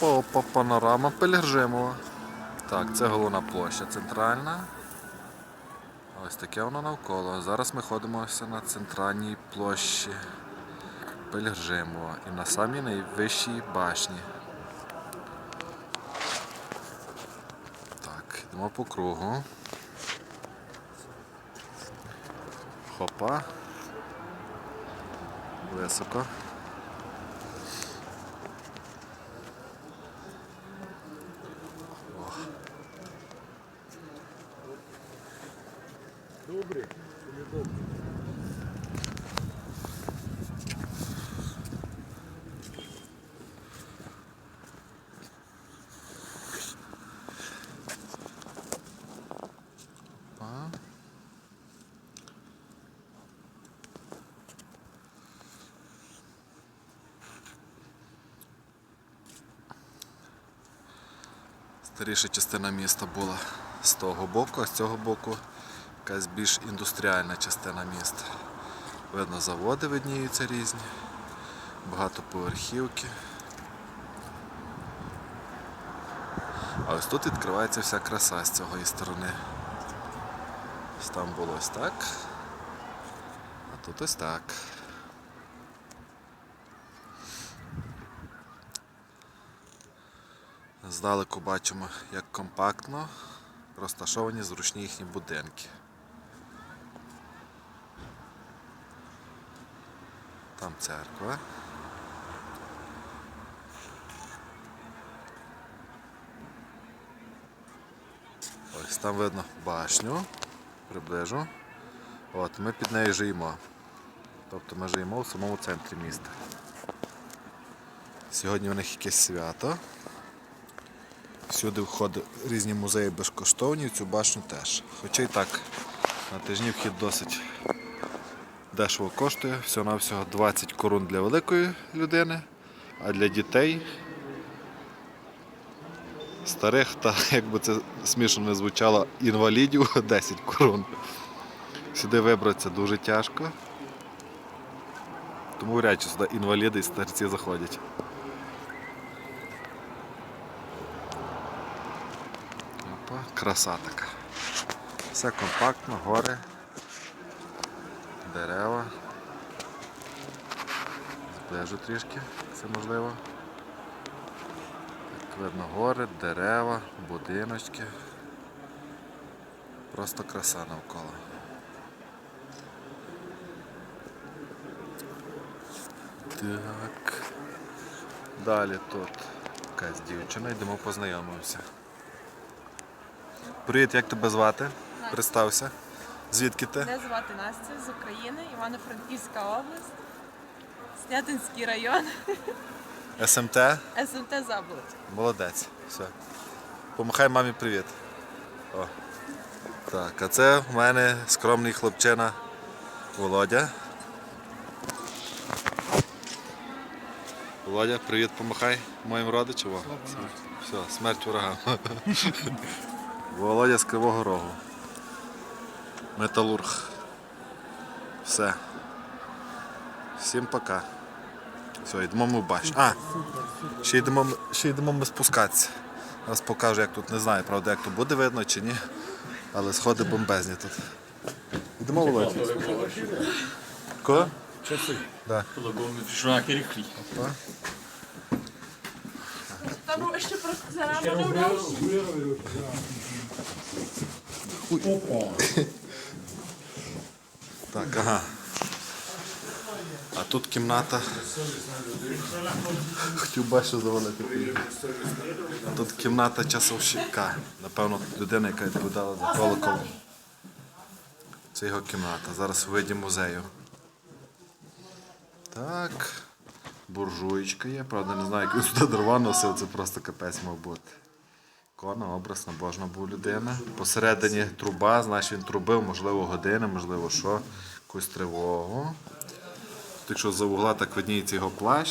Опа, панорама Пелержимова. Так, це головна площа центральна. Ось таке воно навколо. Зараз ми ходимося на центральній площі Пелержимова і на самій найвищій башні. Так, йдемо по кругу. Хопа. Високо. Опа. Старіша частина міста була з того боку, а з цього боку якась більш індустріальна частина міста. Видно, заводи видніються різні, багатоповерхівки. А ось тут відкривається вся краса з цієї сторони. Ось Там було ось так. А тут ось так. Здалеку бачимо, як компактно розташовані зручні їхні будинки. Там церква. Ось там видно башню. Приближу. От, ми під нею живемо. Тобто ми живемо в самому центрі міста. Сьогодні у них якесь свято. Всюди входять різні музеї безкоштовні, в цю башню теж. Хоча й так, на тижні вхід досить дешево коштує, всього-навсього 20 корун для великої людини, а для дітей, старих та, як би це смішно не звучало, інвалідів 10 корун. Сюди вибратися дуже тяжко. Тому вряд чи сюди інваліди і старці заходять. Опа, краса така. Все компактно, гори, дерева. Зближу трішки, це можливо. Так, видно гори, дерева, будиночки. Просто краса навколо. Так. Далі тут якась дівчина, йдемо познайомимося. Привіт, як тебе звати? Представся. Звідки ти? Мене звати Настя з України, Івано-Франківська область, Снятинський район, СМТ? СМТ Заболоть. Молодець. Все. Помахай мамі привіт. О. Так, а це в мене скромний хлопчина Володя. Володя, привіт, помахай моїм родичам. Все, смерть ворогам. Володя з Кривого Рогу. Металург. Все. Всім пока. Все, йдемо ми в башню. А, ще йдемо, ще йдемо ми спускатися. Зараз покажу, як тут не знаю, правда, як тут буде видно чи ні. Але сходи бомбезні тут. Йдемо Володя. Ко? Часи. Да. Керіклі. Там ще просто зарано Опа. Так, ага. А тут кімната. Хотів бачити завалити. Тут кімната часовщика. Напевно, людина, яка відповідала за колокол. Це його кімната. Зараз у виді музею. Так. Буржуєчка є, правда, не знаю, як він сюди дрова носив, це просто капець мав бути. Ікона, образ, набожна був людина. Посередині труба, значить він трубив, можливо, години, можливо, що, якусь тривогу. Якщо за вугла так видніється його плащ.